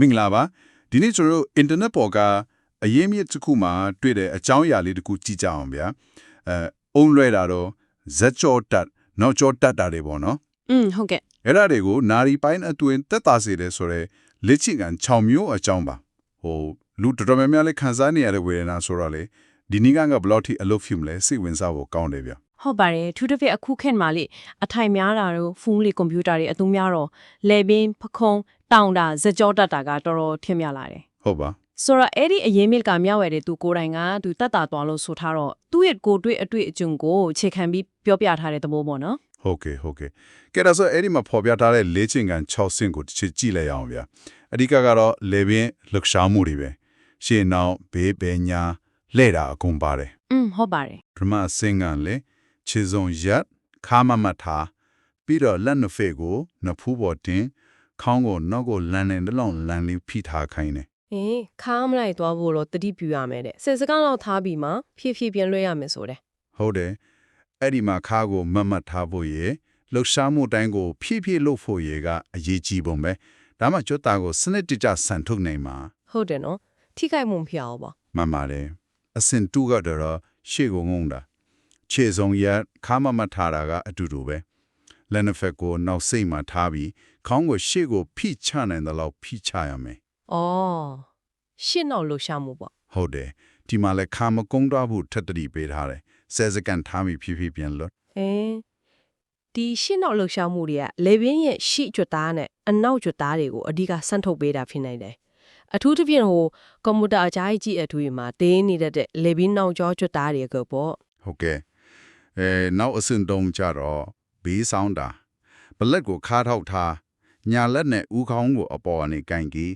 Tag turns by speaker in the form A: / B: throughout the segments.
A: မင်္ဂလာပါဒီနေ့ကျွန်တော်တို့ internet ပေါ်ကအရေးမြစ်တစ်ခုမှာတွေ့တဲ့အကြောင်းအရာလေးတစ်ခုကြည့်ကြအောင်ဗျာအဲအုံလွဲတာတော့ဇက်ကြောတက်နောက်ကြောတက်တာတွေပေါ့နော်
B: อืมဟုတ်ကဲ့
A: အဲ့ဒါတွေကိုနာရီပိုင်းအတွင်းတက်တာစေတယ်ဆိုတော့လက်ချင်ကန်6မျိုးအကြောင်းပါဟိုလူတော်တော်များများလေးခံစားနေရတဲ့ဝေဒနာဆိုတော့လေဒီနေ့ကငါဘယ်လောက်ထိအလုပ်ဖြစ်မလဲစိတ်ဝင်စားဖို့ကောင်းတယ်ဗျာ
B: ဟုတ်ပါတယ်ထူးတစ်ဖက်အခုခေတ်မှာလေအထိုင်များတာတို့ဖုန်းလေးကွန်ပျူတာတွေအသုံးများတော့လေဘင်းဖခုံးတောင်တာဇက်ကြောတတ်တာကတော်တော်ထင်မြလာတယ်
A: ဟုတ်ပါ
B: ဆိုတော့အဲ့ဒီအရင်မြစ်ကမြောက်ဝဲတဲ့သူကိုယ်တိုင်ကသူတတ်တာသွားလို့ဆိုထားတော့သူ့ရဲ့ကိုယ်တွေ့အတွေ့အကြုံကိုခြေခံပြီးပြောပြထားတဲ့သဘောပေါ့နော်
A: ဟုတ်ကဲ့ဟုတ်ကဲ့ကဲဒါဆိုအဲ့ဒီမှာဖော်ပြထားတဲ့လေ့ကျင့်ခန်း6ဆင့်ကိုတစ်ချက်ကြည့်လိုက်အောင်ဗျာအဓိကကတော့လေပင်လှုပ်ရှားမှုတွေပဲရှင်းနောက်ဘေးပညာလဲ့တာအကုန်ပါတယ်
B: อืมဟုတ်ပါတယ်
A: ဓမ္မအစင်ကလေ ခြေစုံရက်ခါမမထားပြီးတော့လက်နှစ်ဖက်ကိုနှစ်ဖူးပေါ်တင်ခေါင်းကိုနောက်ကိုလန်းနေတလုံးလန်းလေးဖိထားခိုင်းတယ်
C: အေးခါမလိုက်သွားဖို့တော့တတိပြူရမယ်တဲ့ဆယ်စကားလောက်ထားပြီးမှဖြည်းဖြည်းပြန်လွှဲရမယ်ဆိုတဲ့
A: ဟုတ်တယ်အဲ့ဒီမှာခါကိုမတ်မတ်ထားဖို့ရေလှုပ်ရှားမှုတိုင်းကိုဖြည်းဖြည်းလုပ်ဖို့ရေကအရေးကြီးပုံပဲဒါမှကျွတ်တာကိုစနစ်တကျဆန်ထုတ်နိုင်မှာ
C: ဟုတ်တယ်နော်ထိခိုက်မှုမဖြစ်အောင်ပါ
A: မှန်ပါတယ်အစင်တူကတော့ရှေ့ကိုငုံတာ ခြေစုံရက်ခါမမထားတာကအတူတူပဲလက်နှစ်ဖက်ကိုနောက်စိတ်မှာထားပြီးခေါင်းကိုရှေ့ကိုဖိချနိုင်တဲ့လောက်ဖိချရမယ်
C: အော်ရှင်းတော့လှူရှာမှုပေါ့
A: ဟုတ်တယ်ဒီမှာလည်းခါမကုန်းတော့ဘူးထက်တတိပေးထားတယ်ဆယ်စကန်ထားပြီးဖြည်းဖြည်းပြန်လွတ်
C: အေးဒီရှင်းတော့လှူရှာမှုတွေကလေဘင်းရဲ့ရှေ့ကျွတ်သားနဲ့အနောက်ကျွတ်သားတွေကိုအဓိကဆန့်ထုတ်ပေးတာဖြစ်နိုင်တယ်အထူးသဖြင့်ဟိုကွန်ပျူတာအကြိုက်ကြီးအထူးမှာတင်းနေတဲ့လေဘင်းနောက်ကျောကျွတ်သားတွေကပေါ့
A: ဟုတ်ကဲ့ အဲနောက်အစင်တုံးကြတော့ဘေးဆောင်တာဘလက်ကိုခါထောက်ထားညာလက်နဲ့ဥခေါင်းကိုအပေါ်ကနေကင်ကြီး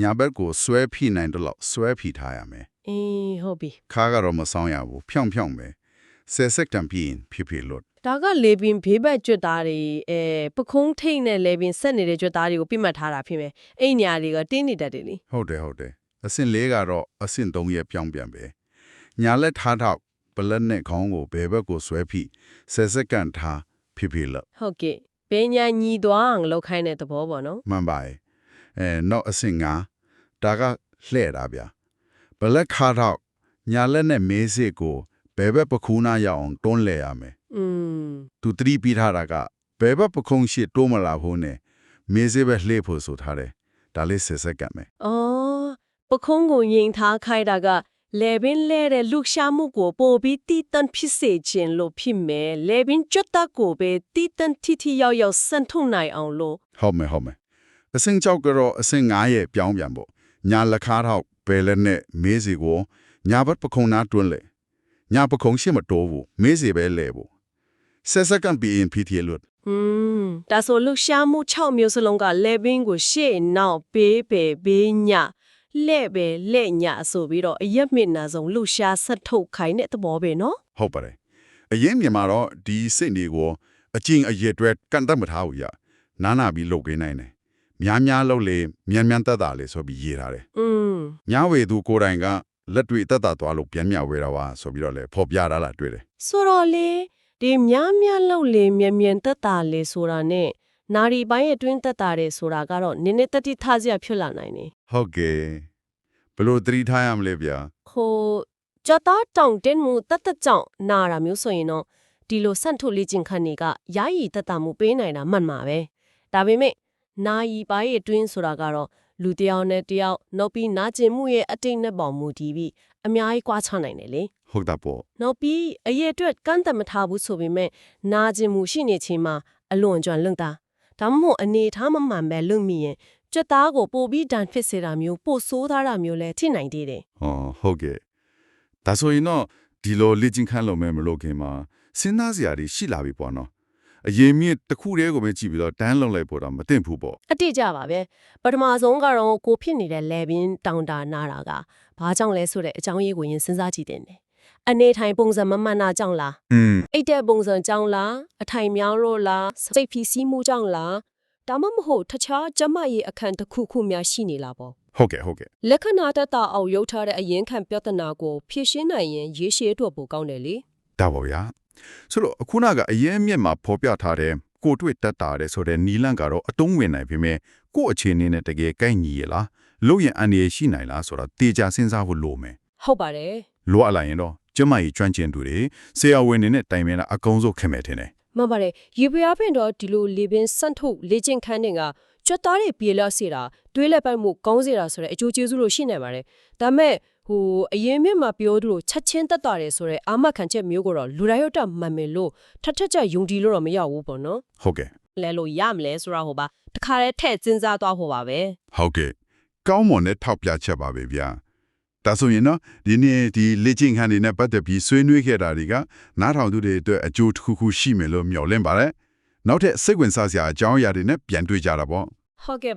A: ညာဘက်ကိုဆွဲဖိနိုင်တော့လောက်ဆွဲဖိထားရမယ်
C: အေးဟုတ်ပြီ
A: ခါကတော့မဆောင်ရဘူးဖြောင်းဖြောင်းပဲဆယ်စက်တံပြင်းဖြစ်ဖြစ်လို့
C: ဒါကလေပင်ဘေးဘက်ကျွတ်သားတွေအဲပခုံးထိတ်နဲ့လေပင်ဆက်နေတဲ့ကျွတ်သားတွေကိုပြစ်မှတ်ထားတာဖြစ်မယ်အဲ့ညာတွေကတင်းနေတတ်တယ်လी
A: ဟုတ်တယ်ဟုတ်တယ်အစင်လေးကတော့အစင်သုံးရဲ့ပြောင်းပြန်ပဲညာလက်ထားထောက် ဘလက်နဲ့ခေါင်းကိုဘယ်ဘက်ကိုဆွဲဖိဆယ်စက်ကန်ထားဖြစ်ဖြစ်လို့
C: ဟုတ်ကဲ့ဘယ်ညာညီသွားအောင်လောက်ခိုင်းတဲ့သဘောပေါ့နော်
A: မှန်ပါရဲ့အဲနောက်အစင်ငါဒါကလှဲ့တာဗျာဘလက်ခါထောက်ညာလက်နဲ့မေးစစ်ကိုဘယ်ဘက်ပခုနာရအောင်တွန်းလဲရမယ်
C: อืม
A: သူသတိပေးထားတာကဘယ်ဘက်ပခုံးရှိတိုးမလာဘူးနဲ့မေးစစ်ပဲလှည့်ဖို့ဆိုထားတယ်ဒါလေးဆယ်စက်ကန်မယ်
C: အော်ပခုံးကိုယင်ထားခိုင်းတာက လေပင်လဲတဲ့လူရှာမှုကိုပို့ပြီးတီတန်ဖြစ်စေခြင်းလို့ဖြစ်မယ်လေပင်ကျွတ်သားကိုပဲတီတန်တီတီရောက်ရောက်စန့်ထုံနိုင်အောင်လို့
A: ဟုတ်မယ်ဟုတ်မယ်အစင်ကြောက်ကတော့အစင်9ရဲ့ပြောင်းပြန်ပေါ့ညာလက်ခါထောက်ဘယ်လက်နဲ့မေးစီကိုညာဘက်ပခုံနာတွန်းလေညာပခုံရှိမတိုးဘူးမေးစီပဲလဲဘူးဆက်စက္ကန့်ပြီးရင် PTA လို့
C: อืมဒါဆိုလူရှာမှု6မျိုးစလုံးကလေပင်ကိုရှေ့နောက်ပေးပေဘေးည လဲ့ပဲလဲ့ညဆိုပြီးတော့အရက်မြင့်နာဆုံးလူရှာဆက်ထုတ်ခိုင်းတဲ့သဘောပဲနော်
A: ဟုတ်ပါတယ်အရင်မြန်မာတော့ဒီစိတ်တွေကိုအကျင့်အရက်တွေကန်တတ်မထားဘူးရနာနာပြီးလုပ်给နိုင်တယ်များများလုပ်လေမြန်မြန်တက်တာလေဆိုပြီးရေးထားတယ်
C: อืม
A: ညာဝေသူကိုယ်တိုင်ကလက်တွေ့တက်တာသွားလို့ပြန်မြဝေတာပါဆိုပြီးတော့လေဖော်ပြတာလားတွေ့တယ်
C: ဆိုတော့လေဒီများများလောက်လေမြန်မြန်တက်တာလေဆိုတာနဲ့ နာရီပိုင်းအတွင်းတက်တာတယ်ဆိုတာကတော့နည်းနည်းတတိထားစရာဖြစ်လာနိုင်နေ
A: ဟုတ်ကဲ့ဘယ်လို့သတိထားရမလဲဗျာ
C: ဟိုကြက်သားတောင်တင်းမှုတက်တက်ကြောင့်နာတာမျိုးဆိုရင်တော့ဒီလိုဆန့်ထုတ်လေ့ကျင့်ခန်းတွေကယာယီတက်တာမှုပေးနိုင်တာမှန်မှာပဲဒါပေမဲ့နာယီပိုင်းအတွင်းဆိုတာကတော့လူတစ်ယောက်နဲ့တစ်ယောက်နောက်ပြီးနာကျင်မှုရဲ့အတိတ်နဲ့ပေါင်မူတည်ပြီးအများကြီးကွာခြားနိုင်တယ်လေ
A: ဟုတ်တာပေါ့
C: နောက်ပြီးအရေးအတွက်ကန့်သက်မထားဘူးဆိုပေမဲ့နာကျင်မှုရှိနေချိန်မှာအလွန်ကျွမ်းလုံတာ ဒါမှမဟုတ်အနေထားမမှန်ပဲလုံမိရင်ကြက်သားကိုပို့ပြီးဒဏ်ဖြစ်စေတာမျိုးပို့ဆိုးထားတာမျိုးလည်းထိနိုင်သေးတယ်
A: ဟောဟုတ်ကဲ့ဒါဆိုရင်တော့ဒီလိုလေ့ကျင့်ခန်းလုပ်မယ်မလုပ်ခင်မှာစဉ်းစားစရာတွေရှိလာပြီပေါ့နော်အရင်မြင့်တစ်ခုတည်းကိုပဲကြည့်ပြီးတော့တန်းလုံလိုက်ဖို့တော့မသင့်ဘူးပေါ့
C: အတိအကျပါပဲပထမဆုံးကတော့ကိုဖြစ်နေတဲ့လေဘင်းတောင်တာနာတာကဘာကြောင့်လဲဆိုတဲ့အကြောင်းရင်းကိုရင်စဉ်းစားကြည့်တင်တယ် အနေထိုင်ပုံစံမမှန်တာကြောင့်လား
A: อืม
C: အိတ်တဲ့ပုံစံကြောင့်လားအထိုင်မြောင်းလို့လားစိတ်ဖိစီးမှုကြောင့်လားဒါမှမဟုတ်တခြားကျမရဲ့အခန့်တစ်ခုခုများရှိနေလားပေါ့
A: ဟုတ်ကဲ့ဟုတ်ကဲ့
C: လက္ခဏာတတအောင်ရုပ်ထားတဲ့အရင်ခံပြဿနာကိုဖြေရှင်းနိုင်ရင်ရေရှည်အတွက်ပိုကောင်းတယ်လေ
A: ဒါပါဗျာဆိုတော့အခုနကအရင်မြင့်မှာဖော်ပြထားတဲ့ကိုတွေ့တက်တာတဲ့ဆိုတဲ့နီလန့်ကတော့အတုံးဝင်နိုင်ပြီမဲ့ကို့အခြေအနေနဲ့တကယ်ကိုက်ညီရလားလို့ရင်အန်ရရှိနိုင်လားဆိုတာတေချာစဉ်းစားဖို့လိုမယ်
C: ဟုတ်ပါတယ်
A: လိုအပ်လာရင်တော့ ကျမကြီးကျွမ်းကျင်သူတွေဆရာဝန်တွေနဲ့တိုင်ပင်တာအကောင်းဆုံးခင်မဲ့ထင်တယ်
C: မှန်ပါတယ်ရေပြားပင်တော့ဒီလိုလေပင်စန့်ထုတ်လေ့ကျင့်ခန်းတွေကကြွက်သားတွေပြေလစေတာတွေးလက်ပိုက်မှုကောင်းစေတာဆိုတဲ့အကျိုးကျေးဇူးလို့ရှိနေပါတယ်ဒါပေမဲ့ဟိုအရင်မြင့်မှာပြောသလိုချက်ချင်းတက်တာတယ်ဆိုတဲ့အာမခံချက်မျိုးကိုတော့လူတိုင်းရောက်တာမှန်မယ်လို့ထပ်ထပ်ကြယုံကြည်လို့တော့မရဘူးပေါ့နော်
A: ဟုတ်ကဲ့
C: လဲလို့ရမလဲဆိုတာဟိုပါတခါတည်းထည့်စဉ်းစားသွားဟိုပါပဲ
A: ဟုတ်ကဲ့ကောင်းမွန်တဲ့ထောက်ပြချက်ပါပဲဗျာ ဒါဆိုရင်တော့ဒီနေ့ဒီလေ့ကျင့်ခန်းတွေနဲ့ပတ်သက်ပြီးဆွေးနွေးခဲ့တာတွေကနားထောင်သူတွေအတွက်အကျိုးတစ်ခုခုရှိမယ်လို့မျှော်လင့်ပါတယ်နောက်ထပ်စိတ်ဝင်စားစရာအကြောင်းအရာတွေနဲ့ပြန်တွေ့ကြတာပေါ့
C: ဟုတ်ကဲ့